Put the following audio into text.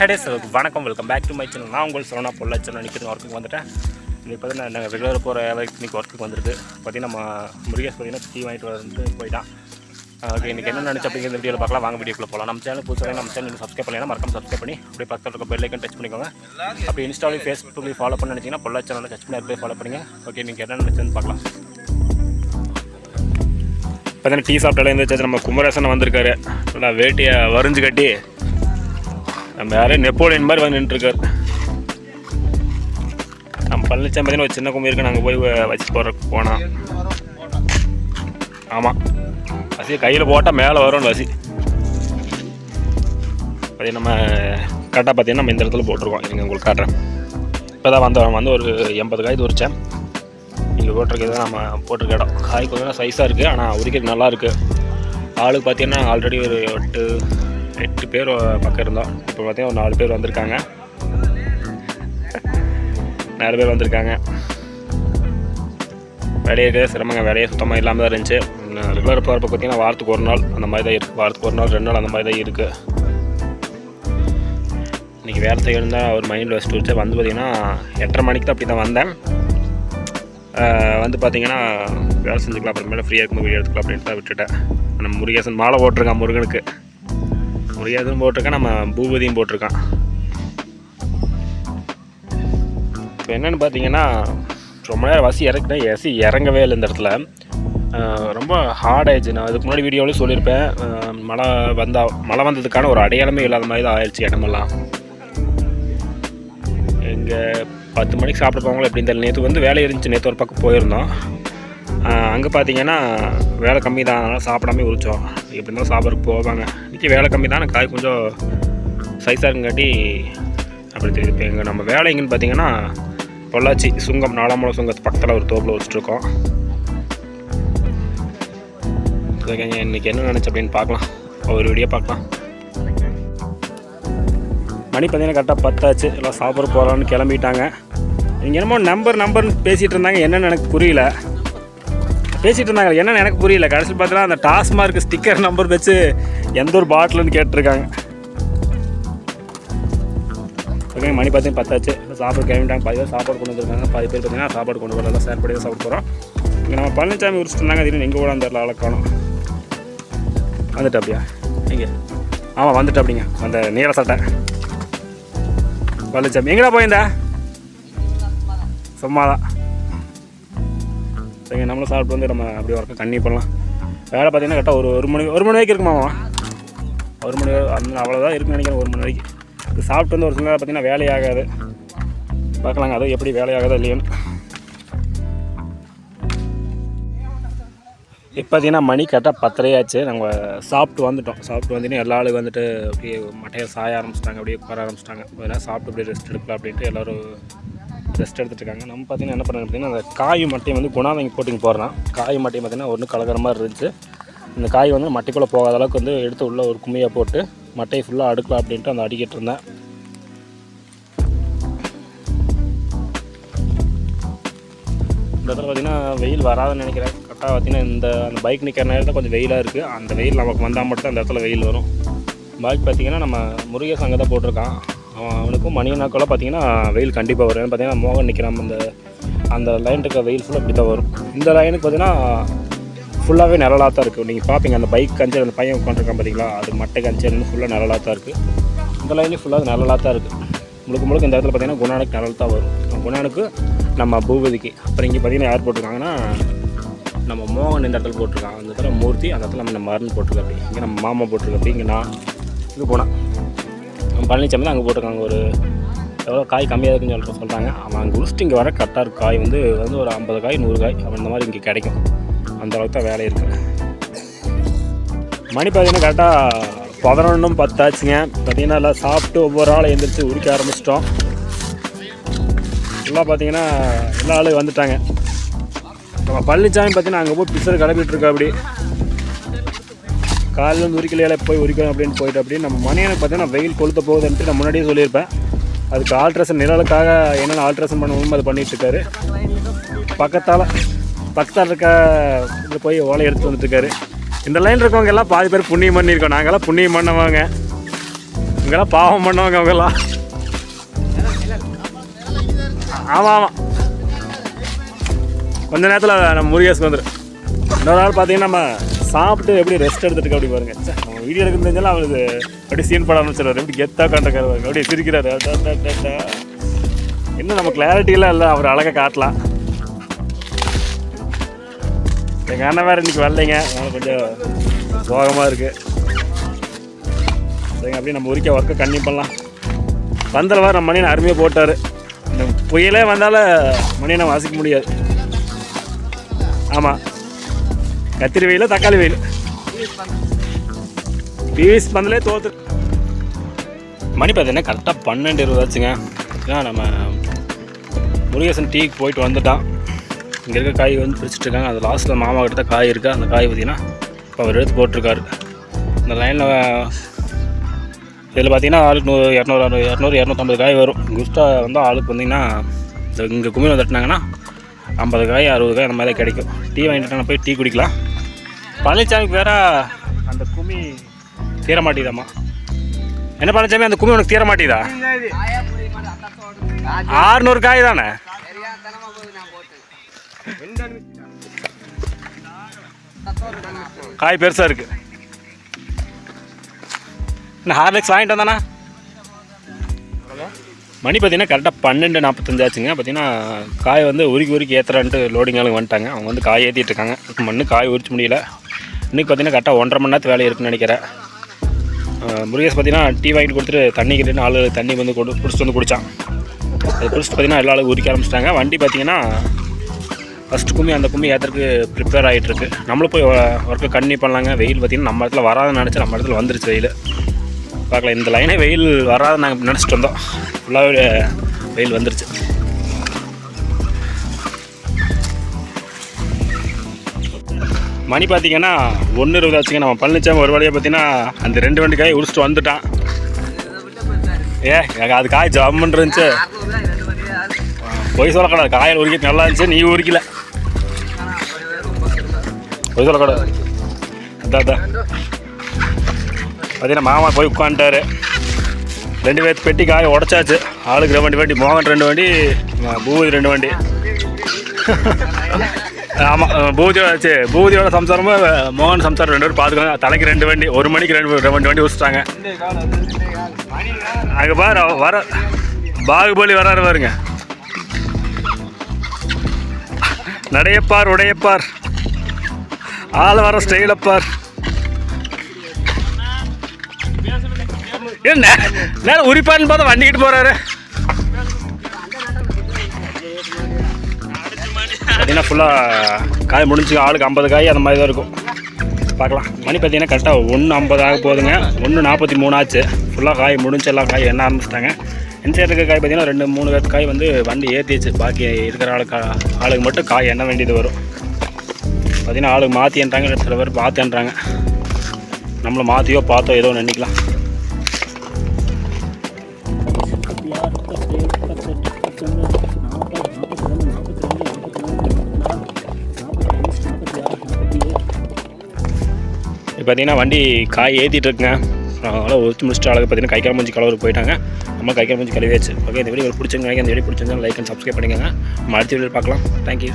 ஹேடே sir வணக்கம் welcome back to my channel நான் உங்கள் சரவணா பொள்ளாச்சல் நிற்கிற ஒர்க்குக்கு வந்துட்டேன். இன்றைக்கி பார்த்தீங்கன்னா நாங்கள் ரெகுலர் போகிற வேலைக்கு இன்னைக்கு ஒர்க்குக்கு வந்திருக்கு. பார்த்தீங்கன்னா நம்ம முருகேஷ் பார்த்தீங்கன்னா டீ வாங்கிட்டு வந்து போயிட்டான். ஓகே இன்றைக்கி என்ன நினச்சி அப்படிங்கிற வீடியோவில் பார்க்கலாம். வாங்க வீடியோக்குள்ளே போகலாம் நம்ம சேனல் புதுசாக நம்ம சேனல் சப்ஸ்கிரைப் பண்ணலாம் மறக்காம சப்ஸ்கிரைப் பண்ணி அப்படியே பக்கத்தில் இருக்க பெல் ஐக்கன் டச் பண்ணிக்கோங்க. அப்படி இன்ஸ்டாலையும் ஃபேஸ்புக்லையும் ஃபாலோ பண்ண நினச்சிங்கன்னா பொள்ளாச்சி சேனலில் டச் பண்ணி அப்படியே ஃபாலோ பண்ணுங்க. ஓகே நீங்கள் என்ன நினச்சுன்னு பார்க்கலாம். பார்த்தீங்கன்னா டீ சாப்பிட்டாலே இருந்துச்சு நம்ம குமரேசன் வந்திருக்காரு. நல்லா வேட்டியை வரிஞ்சு கட்டி நம்ம யாரே நெப்போலியன் மாதிரி வந்து நின்றுருக்கார். நம்ம பழனிச்சாமி பார்த்தீங்கன்னா ஒரு சின்ன கும்பி இருக்கு நாங்கள் போய் வச்சு போகிறதுக்கு போனோம் ஆமாம் வசி கையில் போட்டால் மேலே வரும் வசி பார்த்தீங்கன்னா நம்ம கரெக்டாக பார்த்தீங்கன்னா நம்ம இந்த இடத்துல போட்டிருக்கோம். நீங்கள் உங்களுக்கு காட்டுறேன். இப்போ தான் வந்தோம் வந்து ஒரு எண்பது காய் உரிச்சேன் இங்கே போட்டிருக்கிறது தான் நம்ம போட்டிருக்க இடம். காய் கொஞ்சம் சைஸாக இருக்குது ஆனால் உரிக்கிறது நல்லா இருக்குது ஆளுக்கு பார்த்தீங்கன்னா ஆல்ரெடி ஒரு எட்டு எட்டு பேர் பக்கம் இருந்தோம். இப்போ பார்த்தீங்கன்னா ஒரு நாலு பேர் வந்திருக்காங்க. நாலு பேர் வந்திருக்காங்க. வேலையே சிரமங்க. வேலையே சுத்தமாக இல்லாமல் தான் இருந்துச்சு. ரெகுலர் போகிறப்ப பார்த்தீங்கன்னா வாரத்துக்கு ஒரு நாள் அந்த மாதிரி தான் இருக்குது வாரத்துக்கு ஒரு நாள் ரெண்டு நாள் அந்த மாதிரி தான் இருக்குது இன்றைக்கி வேலை செய்யணும் தான் ஒரு மைண்டில் வச்சுட்டு வச்சு வந்து பார்த்தீங்கன்னா எட்டரை மணிக்கு தான் அப்படி தான் வந்தேன் வந்து பார்த்தீங்கன்னா வேலை செஞ்சுக்கலாம். அப்புறமேல ஃப்ரீயாக இருக்கும் வீடியோ எடுத்துக்கலாம் அப்படின்ட்டு தான் விட்டுட்டேன். நம்ம முருகேசன் மாலை போட்டிருக்கான் முருகனுக்கு. முடியாதும் போட்டிருக்கான் நம்ம பூபதியும் போட்டிருக்கான். இப்போ என்னென்னு பார்த்தீங்கன்னா ரொம்ப நேரம் வசி இறக்குனேன் எசி இறங்கவே இல்லை இந்த இடத்துல. ரொம்ப ஹார்ட் ஆயிடுச்சு. நான் அதுக்கு முன்னாடி வீடியோவிலே சொல்லியிருப்பேன். மழை வந்தால் மழை வந்ததுக்கான ஒரு அடையாளமே இல்லாத மாதிரி தான் ஆயிடுச்சு இடமெல்லாம். இங்கே பத்து மணிக்கு சாப்பிட போவாங்களோ எப்படி தெரியல. நேற்று வந்து வேலை இருந்துச்சு. நேற்று ஒரு பக்கம் போயிருந்தோம். அங்கே பார்த்தீங்கன்னா வேலை கம்மி தான். அதனால் சாப்பிடாம உரிச்சோம். எப்படி இருந்தாலும் சாப்பிட்றதுக்கு போவாங்க. இன்றைக்கி வேலை கம்மி தான். காய் கொஞ்சம் சைஸாக இருக்குங்காட்டி அப்படி தெரியுது. இப்போ எங்கள் நம்ம வேலை எங்கேன்னு பார்த்தீங்கன்னா பொள்ளாச்சி சுங்கம் நாலாமலை சுங்கத்து பக்கத்தில் ஒரு தோப்பில் வச்சுட்ருக்கோம் ஓகேங்க இன்றைக்கி என்ன நினச்சி அப்படின்னு பார்க்கலாம். ஒரு வீடியோ பார்க்கலாம். மணி பார்த்தீங்கன்னா கரெக்டாக பத்தாச்சு. எல்லாம் சாப்பிட போகலான்னு கிளம்பிட்டாங்க. இங்கே என்னமோ நம்பர் நம்பர்னு பேசிகிட்டு இருந்தாங்க. என்னன்னு எனக்கு புரியல. பேசிகிட்டு இருந்தாங்க. என்னன்னு எனக்கு புரியல. கடைசியில் பார்த்தீங்கன்னா அந்த டாஸ்மார்க் ஸ்டிக்கர் நம்பர் வச்சு எந்த ஒரு பாட்டில்னு கேட்டிருக்காங்க. ஓகே மணி பார்த்து பத்தாச்சு. சாப்பாடு கிளம்பிட்டாங்க. பாதி பேர் சாப்பாடு கொண்டு வந்துருக்காங்க. பாதி பேர் பார்த்தீங்கன்னா சாப்பாடு கொண்டு வரலாம் சேர் படி தான் சாப்பிட போகிறோம் இங்கே நம்ம பழனிசாமி உரிச்சிட்டு இருந்தாங்க. திடீர்னு எங்கே கூட அந்த ஆளை காணும். வந்துட்டு அப்படியா இங்கே. ஆமாம் வந்துட்டு அப்படிங்க அந்த நீல சட்டை. பழனிசாமி எங்கடா போயிருந்தா? சும்மா தான் சரிங்க நம்மளும் சாப்பிட்டு வந்து நம்ம அப்படியே ஒர்க்கை கண்ணி பண்ணலாம். வேலை பார்த்தீங்கன்னா கரெக்டாக ஒரு ஒரு மணி ஒரு மணி வரைக்கும் இருக்குமாமா ஒரு மணி அந்த அவ்வளோதான் இருக்குன்னு நினைக்கிறேன் ஒரு மணி வரைக்கும். இது சாப்பிட்டு வந்து ஒரு சில நேரம் பார்த்தீங்கன்னா வேலையாகாது பார்க்கலாங்க அது எப்படி வேலையாகாதோ இல்லையோன்னு. இப்போ பார்த்தீங்கன்னா மணி கரெக்டாக பத்தரையாச்சு. நாங்கள் சாப்பிட்டு வந்துட்டோம். சாப்பிட்டு வந்துட்டு எல்லா ஆளுங்க வந்துட்டு அப்படியே மட்டையை சாய ஆரம்பிச்சிட்டாங்க அப்படியே உட்கார ஆரம்பிச்சிட்டாங்க. அதெல்லாம் சாப்பிட்டு அப்படியே ரெஸ்ட் எடுக்கலாம் அப்படின்ட்டு எல்லோரும் ரெஸ்ட் எடுத்துட்டு இருக்காங்க நம்ம பார்த்தீங்கன்னா என்ன பண்ணுறது பார்த்தீங்கன்னா அந்த காய் மட்டையை வந்து குணா போட்டிங் போட்டுங்க போடுறோம். காய் மட்டையை பார்த்தீங்கன்னா ஒன்றும் கலக்கிற மாதிரி இருந்துச்சு. இந்த காய் வந்து மட்டைக்குள்ளே போகாத அளவுக்கு வந்து எடுத்து உள்ள ஒரு கும்மியாக போட்டு மட்டையை ஃபுல்லாக அடுக்கலாம் அப்படின்ட்டு அந்த அடிக்கிட்டு இருந்தேன். இந்த இடத்துல பார்த்தீங்கன்னா வெயில் வராதுன்னு நினைக்கிறேன். கரெக்டாக பார்த்தீங்கன்னா இந்த அந்த பைக் நிற்கிற நேரத்தில் கொஞ்சம் வெயிலாக இருக்குது அந்த வெயில் நமக்கு வந்தால் மட்டும் அந்த இடத்துல வெயில் வரும். பைக் பார்த்திங்கன்னா நம்ம முருகேஷ் அங்கே தான் போட்டிருக்கான். அவனுக்கும் மணியனாக்கெல்லாம் பார்த்தீங்கன்னா வெயில் கண்டிப்பாக வரும். ஏன்னா பார்த்தீங்கன்னா மோகன் நிற்கிறான் அந்த அந்த லைன் இருக்க வெயில் ஃபுல்லாக இப்படி தான் வரும். இந்த லைனுக்கு பார்த்தீங்கன்னா ஃபுல்லாகவே நிழலாக தான் இருக்குது நீங்கள் பார்ப்பீங்க அந்த பைக் கஞ்சல் அந்த பையன் உட்காந்துருக்கான் பார்த்தீங்களா? அது மட்டை கஞ்சல்னு ஃபுல்லாக நிழலாக தான் இருக்குது இந்த லைன்லேயும் ஃபுல்லாக நிழலாக தான் இருக்குது முழுக்க முழுக்க இந்த இடத்துல பார்த்தீங்கன்னா குணானுக்கு நிழல் தான் வரும் குணானுக்கு நம்ம பூபதிக்கு அப்புறம் இங்கே பார்த்தீங்கன்னா யார் போட்டிருக்காங்கன்னா நம்ம மோகன் இந்த இடத்துல போட்டிருக்கான். அந்த இடத்துல மூர்த்தி அந்த இடத்துல நம்ம மருந்து போட்டிருக்காப்பி இங்கே நம்ம மாமா போட்டிருக்காப்பி இங்கே நான் இது போனேன் பழனிசாமி தான் அங்கே போட்டிருக்காங்க. ஒரு எவ்வளோ காய் கம்மியாக இருக்குன்னு சொல்லிட்டு சொல்கிறாங்க அவன் அங்கே உரிச்சிட்டு இங்கே வர கரெக்டாக இருக்கும் காய் வந்து வந்து ஒரு ஐம்பது காய் நூறு காய் அவன் மாதிரி இங்கே கிடைக்கும். அந்த அளவுக்கு தான் வேலை இருக்குது மணி பார்த்தீங்கன்னா கரெக்டாக பதினொன்றும் பத்தாச்சுங்க. பார்த்தீங்கன்னா எல்லாம் சாப்பிட்டு ஒவ்வொரு ஆளை எழுந்திரிச்சு உரிக்க ஆரம்பிச்சிட்டோம். எல்லாம் பார்த்தீங்கன்னா எல்லா ஆளும் வந்துட்டாங்க. நம்ம பழனிசாமி பார்த்தீங்கன்னா அங்கே போய் பிசர் கிடப்பிட்டுருக்கா அப்படி காலையில் வந்து உரிக்கலையில போய் உரிக்கணும் அப்படின்னு போயிட்டு அப்படின்னு நம்ம மணியனுக்கு பார்த்தீங்கன்னா வெயில் கொளுத்த போகுதுன்ட்டு நான் முன்னாடியே சொல்லியிருப்பேன். அதுக்கு ஆல்ட்ரேஷன் நிழலுக்காக என்னென்ன ஆல்ட்ரேஷன் பண்ணணுமோ அதை பண்ணிகிட்ருக்காரு பக்கத்தால் பக்கத்தால் இருக்க இது போய் ஓலை எடுத்து வந்துட்டுருக்காரு இந்த லைன் இருக்கவங்க எல்லாம் பாதி பேர் புண்ணியம் பண்ணியிருக்கோம். நாங்கள்லாம் புண்ணியம் பண்ணவங்க. இங்கெல்லாம் பாவம் பண்ணவங்க அவங்கெல்லாம். ஆமாம் ஆமாம் கொஞ்ச நேரத்தில் நம்ம முருகேஸ்க்கு வந்துடும் இன்னொரு நாள் பார்த்தீங்கன்னா நம்ம சாப்பிட்டு எப்படி ரெஸ்ட் எடுத்துட்டு அப்படி பாருங்க. நம்ம வீடியோ எடுக்க தெரிஞ்சாலும் அவருக்கு அப்படியே சீன் பட ஆரம்பிச்சிடறாரு எப்படி கெத்தாக கண்டிருக்காரு பாருங்க. அப்படியே சிரிக்கிறாரு. இன்னும் நம்ம கிளாரிட்டியெலாம் இல்லை. அவர் அழகாக காட்டலாம். எங்கள் அண்ணன் வேறு இன்னைக்கு வரலைங்க. அதனால கொஞ்சம் சோகமாக இருக்குது சரிங்க அப்படியே நம்ம உரிக்க ஒர்க்கை கண்ணி பண்ணலாம். பந்தல் வேறு நம்ம மணியனை அருமையாக போட்டார். இந்த புயலே வந்தாலும் மணியனை வாசிக்க முடியாது. ஆமாம் கத்திரி வெயில் தக்காளி வெயில். பிவிஎஸ் பந்தலே தோத்து. மணி பார்த்தீங்கன்னா கரெக்டாக பன்னெண்டு இருபது ஆச்சுங்க ஏன்னா நம்ம முருகேசன் டீக்கு போயிட்டு வந்துட்டான். இங்கே இருக்க காய் வந்து பிரிச்சுட்ருக்காங்க அது லாஸ்ட்டில் மாமா கிட்ட தான் காய் இருக்குது அந்த காய் பார்த்தீங்கன்னா இப்போ அவர் எடுத்து போட்டிருக்காரு. இந்த லைனில் இதில் பார்த்தீங்கன்னா ஆளுக்கு நூறு இரநூறு இரநூறு இரநூத்தம்பது காய் வரும். குஸ்டா வந்து ஆளுக்கு வந்தீங்கன்னா இங்கே குமிழ் தட்டினாங்கன்னா ஐம்பது காய் அறுபது காய் அந்த மாதிரி தான் கிடைக்கும். டீ வாங்கிட்டு போய் டீ குடிக்கலாம். பழனிசாமிக்கு வேற அந்த குமி தீர மாட்டேதாம்மா என்ன பழனிசாமி அந்த குமி உனக்கு தீர மாட்டேதா ஆறுநூறு காய் தானே? காய் பெருசாக இருக்கு. என்ன ஹார்லிக்ஸ் வாங்கிட்டு வந்தானா? மணி பார்த்தீங்கன்னா கரெக்டாக பன்னெண்டு நாற்பத்தஞ்சு ஆச்சுங்க. பார்த்தீங்கன்னா காய் வந்து உருக்கி உருக்கி ஏற்றுறான்ட்டு லோடிங் ஆளுங்க வந்துட்டாங்க. அவங்க வந்து காய் ஏற்றிட்டு இருக்காங்க. மண்ணு காய் உரிச்சு முடியல. இன்னைக்கு பார்த்தீங்கன்னா கரெக்டாக ஒன்றரை மணி நேரத்து வேலை இருக்குன்னு நினைக்கிறேன். முருகேஷ் பார்த்தீங்கன்னா டீ வாங்கிட்டு கொடுத்துட்டு தண்ணி கிட்டே ஆளு தண்ணி வந்து கொடு பிடிச்சிட்டு வந்து குடித்தான் அது பிடிச்சிட்டு பார்த்தீங்கன்னா எல்லா ஆளும் உரிக்க ஆரம்பிச்சிட்டாங்க. வண்டி பார்த்தீங்கன்னா ஃபஸ்ட்டு கும்மி அந்த கும்மி ஏற்றுறதுக்கு ப்ரிப்பேர் ஆகிட்டுருக்கு நம்மளும் போய் ஒர்க்கு கண்ணி பண்ணலாங்க. வெயில் பார்த்தீங்கன்னா நம்ம இடத்துல வராதுன்னு நினச்சி நம்ம இடத்துல வந்துருச்சு வெயில். பார்க்கலாம் இந்த லைனே வெயில் வராதுன்னு நாங்கள் நினச்சிட்டு வந்தோம் ஃபுல்லாகவே வெயில் வந்துருச்சு. மணி பார்த்தீங்கன்னா ஒன்று இருபது ஆச்சுங்க. நம்ம பழனிச்சாமி ஒரு வழியாக பார்த்தீங்கன்னா அந்த ரெண்டு வண்டி காய் உரிச்சிட்டு வந்துட்டான். ஏ எனக்கு அது காய் ஜம்முன்னு இருந்துச்சு. பொய் சொல்லக்கூடாது. காயில் உரிக்க நல்லா இருந்துச்சு. நீ உரிக்கல. பொய் சொல்லக்கூடாது. அதான் அதான் பார்த்தீங்கன்னா மாமா போய் உட்காந்துட்டாரு. ரெண்டு பேர்த்து பெட்டி காய உடச்சாச்சு. ஆளுக்கு ரெண்டு வண்டி வண்டி மோகன் ரெண்டு வண்டி பூவி ரெண்டு வண்டி. ஆமாம் பூஜை ஆச்சு. பூஜையோட சம்சாரமும் மோகன் சம்சாரம் ரெண்டு பேரும் பார்த்துக்கோங்க தலைக்கு ரெண்டு வண்டி ஒரு மணிக்கு ரெண்டு ரெண்டு வண்டி வச்சுட்டாங்க அங்கே பாரு அவ வர பாகுபலி வராரு பாருங்க. நடையப்பார் உடையப்பார். ஆள் வர ஸ்டைலப்பார் என்ன? நேரம் உரிப்பாருன்னு பார்த்தா வண்டிக்கிட்டு போகிறாரு ஃபுல்லாக காய் முடிஞ்சு ஆளுக்கு ஐம்பது காய் அந்த மாதிரி தான் இருக்கும். பார்க்கலாம். மணி பார்த்தீங்கன்னா கரெக்டாக ஒன்று ஐம்பது ஆக போகுதுங்க. ஒன்று நாற்பத்தி மூணு ஆச்சு. ஃபுல்லாக காய் முடிஞ்சு எல்லாம் காய் எண்ண ஆரம்பிச்சிட்டாங்க. என் சைடு இருக்க காய் பார்த்தீங்கன்னா ரெண்டு மூணு பேர் காய் வந்து வண்டி ஏற்றிச்சு பாக்கி இருக்கிற ஆளுக்கு ஆளுக்கு மட்டும் காய் எண்ண வேண்டியது வரும். பார்த்தீங்கன்னா ஆளுக்கு மாற்றின்றாங்க சில பேர் பார்த்துன்றாங்க நம்மளை மாற்றியோ பார்த்தோ ஏதோ நினைக்கலாம் பார்த்தீங்கன்னா வண்டி காய் ஏற்றிட்டு இருக்குங்க அதனால் ஒத்து முடிச்சுட்டு அழகு பார்த்தீங்கன்னா கைக்கால் கால் மூஞ்சி கலவருக்கு போயிட்டாங்க. நம்ம கை கால் மூஞ்சி கழுவியாச்சு. ஓகே இந்த வீடியோ பிடிச்சிருங்க இந்த வீடியோ பிடிச்சிருந்தா லைக் அண்ட் சப்ஸ்கிரைப் பண்ணிக்கோங்க. நம்ம அடுத்த வீடியோ பார்க்கலாம். தேங்க்யூ